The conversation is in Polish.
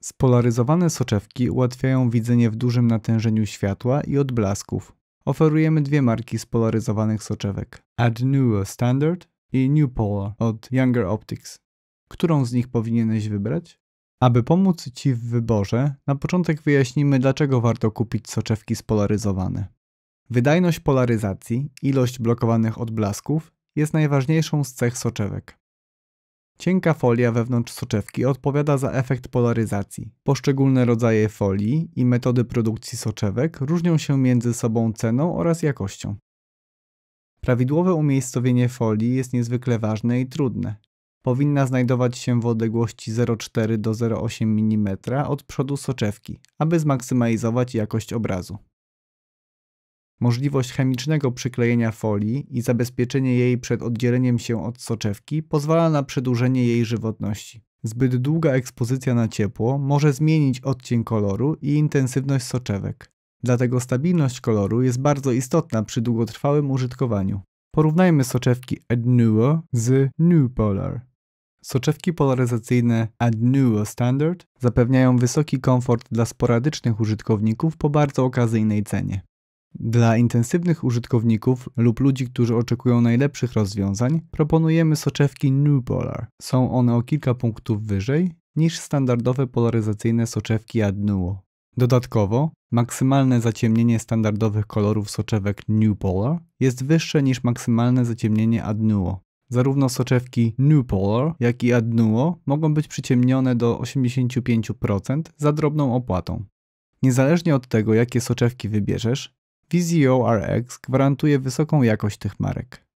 Spolaryzowane soczewki ułatwiają widzenie w dużym natężeniu światła i odblasków. Oferujemy dwie marki spolaryzowanych soczewek: Adnuo Standard i New Polar od Younger Optics. Którą z nich powinieneś wybrać? Aby pomóc Ci w wyborze, na początek wyjaśnimy, dlaczego warto kupić soczewki spolaryzowane. Wydajność polaryzacji, ilość blokowanych odblasków jest najważniejszą z cech soczewek. Cienka folia wewnątrz soczewki odpowiada za efekt polaryzacji. Poszczególne rodzaje folii i metody produkcji soczewek różnią się między sobą ceną oraz jakością. Prawidłowe umiejscowienie folii jest niezwykle ważne i trudne. Powinna znajdować się w odległości 0,4 do 0,8 mm od przodu soczewki, aby zmaksymalizować jakość obrazu. Możliwość chemicznego przyklejenia folii i zabezpieczenie jej przed oddzieleniem się od soczewki pozwala na przedłużenie jej żywotności. Zbyt długa ekspozycja na ciepło może zmienić odcień koloru i intensywność soczewek. Dlatego stabilność koloru jest bardzo istotna przy długotrwałym użytkowaniu. Porównajmy soczewki Adnuo z New Polar. Soczewki polaryzacyjne Adnuo Standard zapewniają wysoki komfort dla sporadycznych użytkowników po bardzo okazyjnej cenie. Dla intensywnych użytkowników lub ludzi, którzy oczekują najlepszych rozwiązań, proponujemy soczewki New Polar. Są one o kilka punktów wyżej niż standardowe polaryzacyjne soczewki Adnuo. Dodatkowo, maksymalne zaciemnienie standardowych kolorów soczewek New Polar jest wyższe niż maksymalne zaciemnienie Adnuo. Zarówno soczewki New Polar, jak i Adnuo mogą być przyciemnione do 85% za drobną opłatą. Niezależnie od tego, jakie soczewki wybierzesz, VZO RX gwarantuje wysoką jakość tych marek.